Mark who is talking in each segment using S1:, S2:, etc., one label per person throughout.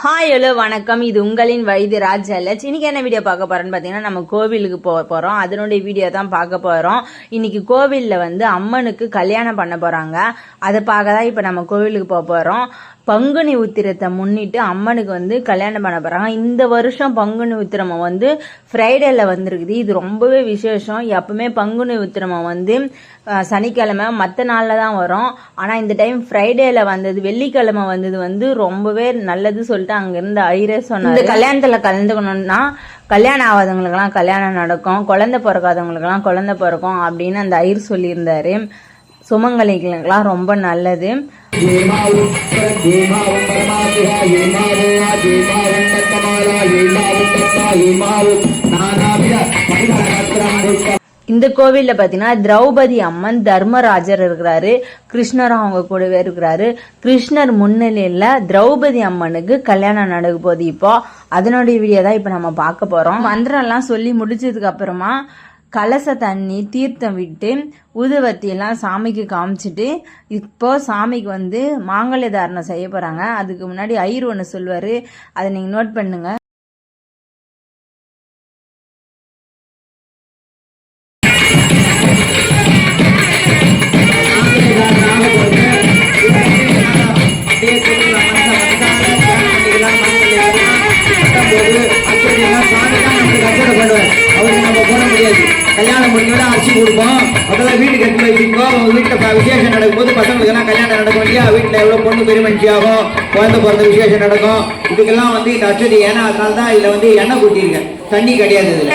S1: Hi hello வணக்கம். இது உங்களின் வைத்தியராஜ் ஜெயலட்சுமி இன்னைக்கு என்ன வீடியோ பார்க்க போறோம்னு பார்த்தீங்கன்னா நம்ம கோவிலுக்கு போக போறோம். அதனுடைய வீடியோ தான் பார்க்க போறோம். இன்னைக்கு கோவில்ல வந்து அம்மனுக்கு கல்யாணம் பண்ண போறாங்க. அதை பார்க்க தான் இப்போ நம்ம கோவிலுக்கு போக போறோம். பங்குனி உத்திரத்தை முன்னிட்டு அம்மனுக்கு வந்து கல்யாணம் பண்ண போறாங்க. இந்த வருஷம் பங்குனி உத்திரமம் வந்து ஃப்ரைடேல வந்திருக்குது. இது ரொம்பவே விசேஷம். எப்பவுமே பங்குனி உத்திரமம் வந்து சனிக்கிழமை மற்ற நாளில் தான் வரும். ஆனால் இந்த டைம் ஃப்ரைடேல வந்தது வெள்ளிக்கிழமை வந்தது வந்து ரொம்பவே நல்லது சொல்லிட்டு அங்கேருந்து ஐரே சொன்னார். இந்த கல்யாணத்தில் கலந்துக்கணும்னா கல்யாணம் ஆகாதவங்களுக்கெல்லாம் கல்யாணம் நடக்கும். குழந்தை பிறக்காதவங்களுக்கெல்லாம் குழந்தை பிறக்கும் அப்படின்னு அந்த ஐயர் சொல்லியிருந்தாரு. சுமங்கலிகளுக்கெல்லாம் ரொம்ப நல்லது.
S2: ஏமாவும் ஏமாவும் ஏமாவும் ஏமாவும் தத்தமாலா ஏமாவும் தத்தா ஏமாவும்
S1: இந்த கோவிலில் பாத்தீங்கன்னா திரௌபதி அம்மன் தர்மராஜர் இருக்கிறாரு கிருஷ்ணர் அவங்க கூடவே இருக்கிறாரு. கிருஷ்ணர் முன்னிலையில திரௌபதி அம்மனுக்கு கல்யாணம் நடக்க போகுது இப்போ. அதனுடைய வீடியோ தான் இப்போ நம்ம பார்க்க போறோம். மந்திரம் எல்லாம் சொல்லி முடிச்சதுக்கு அப்புறமா கலச தண்ணி தீர்த்தம் விட்டு ஊதுவத்தியெல்லாம் சாமிக்கு காமிச்சிட்டு இப்போ சாமிக்கு வந்து மாங்கல்ய தாரணம் செய்ய போகிறாங்க அதுக்கு முன்னாடி ஐயர் ஒன்று சொல்வார் அதை நீங்கள் நோட்
S2: பண்ணுங்கள் கொடுப்போம். அப்பதான் வீட்டுக்கு எடுத்து வச்சுக்கோ உங்க வீட்டுல விசேஷம் நடக்கும்போது பசங்களுக்கு எல்லாம் கல்யாணம் நடக்கும் இல்லையா வீட்டில் எவ்வளோ பொண்ணு பெருமஞ்சி ஆகும் குழந்தை பிறந்த விசேஷம் நடக்கும். இதுக்கெல்லாம் வந்து இந்த அச்சடி ஏன்னா அதனால தான் இதில் வந்து எண்ணெய் ஊற்றிருக்கேன் தண்ணி கிடையாது இதுல.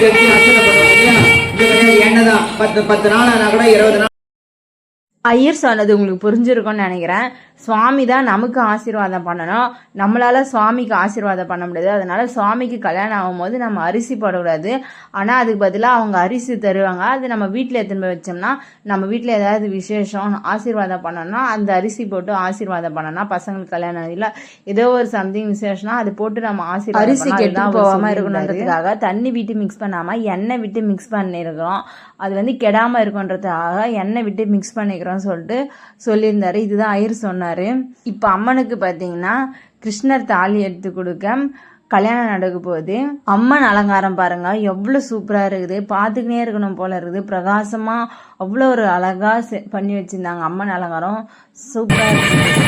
S2: தண்ணி பண்ணுவோம் இல்லையா? இது கிடையாது எண்ணெய் தான். பத்து பத்து நாள் ஆனால் கூட இருபது நாள்
S1: ஐயர் சொன்னது உங்களுக்கு புரிஞ்சிருக்கும்னு நினைக்கிறேன். சுவாமி தான் நமக்கு ஆசீர்வாதம் பண்ணணும். நம்மளால சுவாமிக்கு ஆசீர்வாதம் பண்ண முடியாது. அதனால சுவாமிக்கு கல்யாணம் ஆகும்போது நம்ம அரிசி போடக்கூடாது. ஆனால் அதுக்கு பதிலாக அவங்க அரிசி தருவாங்க. அது நம்ம வீட்டில் எடுத்துன்னு போய் வச்சோம்னா நம்ம வீட்டில் ஏதாவது விசேஷம் ஆசீர்வாதம் பண்ணோம்னா அந்த அரிசி போட்டு ஆசீர்வாதம் பண்ணோம்னா பசங்களுக்கு கல்யாணம் இல்லை ஏதோ ஒரு சம்திங் விசேஷம்னா அது போட்டு நம்ம ஆசீர்வாதம் அரிசி கெட்டு இருக்கணுன்றதுக்காக தண்ணி விட்டு மிக்ஸ் பண்ணாம எண்ணெய் விட்டு மிக்ஸ் பண்ணியிருக்கிறோம் அது வந்து கெடாம இருக்குன்றதுக்காக எண்ணெய் விட்டு மிக்ஸ் பண்ணிக்கிறோம் சொல்லிட்டு சொல்லியிருந்தாரு. இதுதான் ஐயர் சொன்னாரு இப்போ அம்மனுக்கு பார்த்தீங்கன்னா கிருஷ்ணர் தாலி எடுத்து கொடுக்க கல்யாணம் நடக்க போகுது. அம்மன் அலங்காரம் பாருங்க எவ்வளோ சூப்பராக இருக்குது. பார்த்துக்கினே இருக்கணும் போல இருக்குது. பிரகாசமாக அவ்வளோ ஒரு அழகாக செ- பண்ணி வச்சிருந்தாங்க அம்மன் அலங்காரம். சூப்பராக இருக்கு.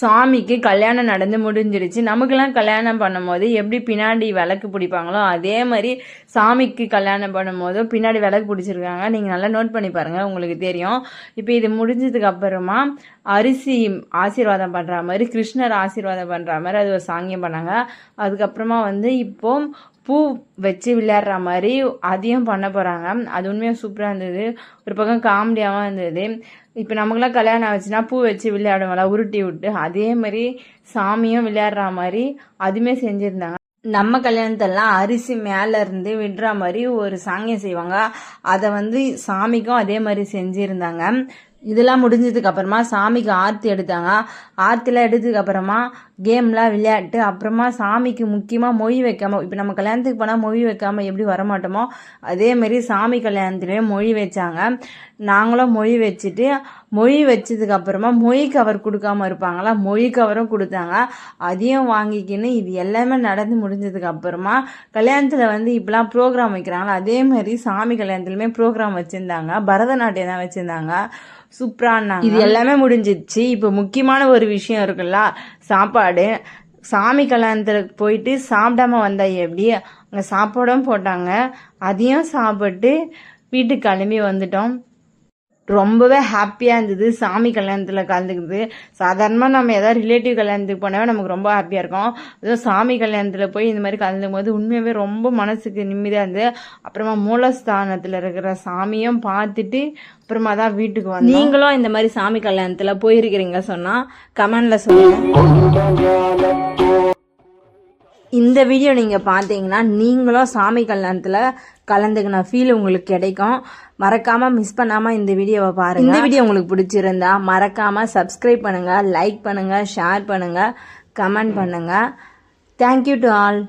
S1: சாமிக்கு கல்யாணம் நடந்து முடிஞ்சிருச்சு. நமக்கெல்லாம் கல்யாணம் பண்ணும்போது எப்படி பின்னாடி விளக்கு பிடிப்பாங்களோ அதே மாதிரி சாமிக்கு கல்யாணம் பண்ணும்போதும் பின்னாடி விளக்கு பிடிச்சிருக்காங்க. நீங்கள் நல்லா நோட் பண்ணி பாருங்கள் உங்களுக்கு தெரியும். இப்போ இது முடிஞ்சதுக்கு அப்புறமா அரிசி ஆசீர்வாதம் பண்ணுற மாதிரி கிருஷ்ணர் ஆசீர்வாதம் பண்ணுற மாதிரி அது ஒரு சாங்கியம் பண்ணாங்க. அதுக்கப்புறமா வந்து இப்போது பூ வச்சு விளையாடுற மாதிரி அதையும் பண்ண போகிறாங்க அது உண்மையாக சூப்பராக இருந்தது. ஒரு பக்கம் காமெடியாகவும் இருந்தது. இப்போ நமக்குலாம் கல்யாணம் ஆச்சுன்னா பூ வச்சு விளையாடுவோம்ல உருட்டி விட்டு. அதே மாதிரி சாமியும் விளையாடுற மாதிரி அதுவுமே செஞ்சுருந்தாங்க. நம்ம கல்யாணத்தெல்லாம் அரிசி மேலே இருந்து விடுற மாதிரி ஒரு சாங்கியம் செய்வாங்க. அதை வந்து சாமிக்கும் அதே மாதிரி செஞ்சுருந்தாங்க. இதெல்லாம் முடிஞ்சதுக்கு அப்புறமா சாமிக்கு ஆர்த்தி எடுத்தாங்க. ஆர்த்திலாம் எடுத்ததுக்கு அப்புறமா கேம்லாம் விளையாட்டு அப்புறமா சாமிக்கு முக்கியமாக மொய் வைக்காம இப்போ நம்ம கல்யாணத்துக்கு போனால் மொய் வைக்காம எப்படி வரமாட்டோமோ அதே மாதிரி சாமி கல்யாணத்துலேயே மொய் வச்சாங்க. நாங்களும் மொய் வச்சுட்டு மொய் வச்சதுக்கு அப்புறமா மொய் கவர் கொடுக்காம இருப்பாங்களா மொய் கவரும் கொடுத்தாங்க. அதையும் வாங்கிக்கின்னு இது எல்லாமே நடந்து முடிஞ்சதுக்கு அப்புறமா கல்யாணத்தில் வந்து இப்பெல்லாம் ப்ரோக்ராம் வைக்கிறாங்களா அதே மாதிரி சாமி கல்யாணத்துலையுமே ப்ரோக்ராம் வச்சுருந்தாங்க. பரதநாட்டியம் தான் வச்சுருந்தாங்க. சூப்பராக இது எல்லாமே முடிஞ்சிச்சு. இப்போ முக்கியமான ஒரு விஷயம் இருக்குல்ல சாப்பாடு. சாமி கல்யாணத்துக்கு போயிட்டு சாப்பிடாம வந்தா எப்படி? அங்கே சாப்பாடும் போட்டாங்க. அதையும் சாப்பிட்டு வீட்டுக்கு கிளம்பி வந்துட்டோம். ரொம்பவே ஹாப்பியாக இருந்தது. சாமி கல்யாணத்தில் கலந்துக்குது சாதாரணமாக நம்ம ஏதாவது ரிலேட்டிவ் கல்யாணத்துக்கு போனாவே நமக்கு ரொம்ப ஹாப்பியாக இருக்கும். அதுவும் சாமி கல்யாணத்தில் போய் இந்த மாதிரி கலந்துக்கும் போது உண்மையாகவே ரொம்ப மனசுக்கு நிம்மதியாக இருந்தது. அப்புறமா மூலஸ்தானத்தில் இருக்கிற சாமியும் பார்த்துட்டு அப்புறமா தான் வீட்டுக்கு வந்து நீங்களும் இந்த மாதிரி சாமி கல்யாணத்தில் போயிருக்கிறீங்க சொன்னால் கமெண்டில் சொல்லுங்கள் இந்த வீடியோ நீங்கள் பார்த்தீங்கன்னா நீங்களும் சாமி கல்யாணத்தில் கலந்துக்கின ஃபீல் உங்களுக்கு கிடைக்கும். மறக்காமல் மிஸ் பண்ணாமல் இந்த வீடியோவை பாருங்கள் இந்த வீடியோ உங்களுக்கு பிடிச்சிருந்தா மறக்காமல் சப்ஸ்கிரைப் பண்ணுங்கள் லைக் பண்ணுங்கள் ஷேர் பண்ணுங்கள் கமெண்ட் பண்ணுங்கள் தேங்க்யூ டு ஆல்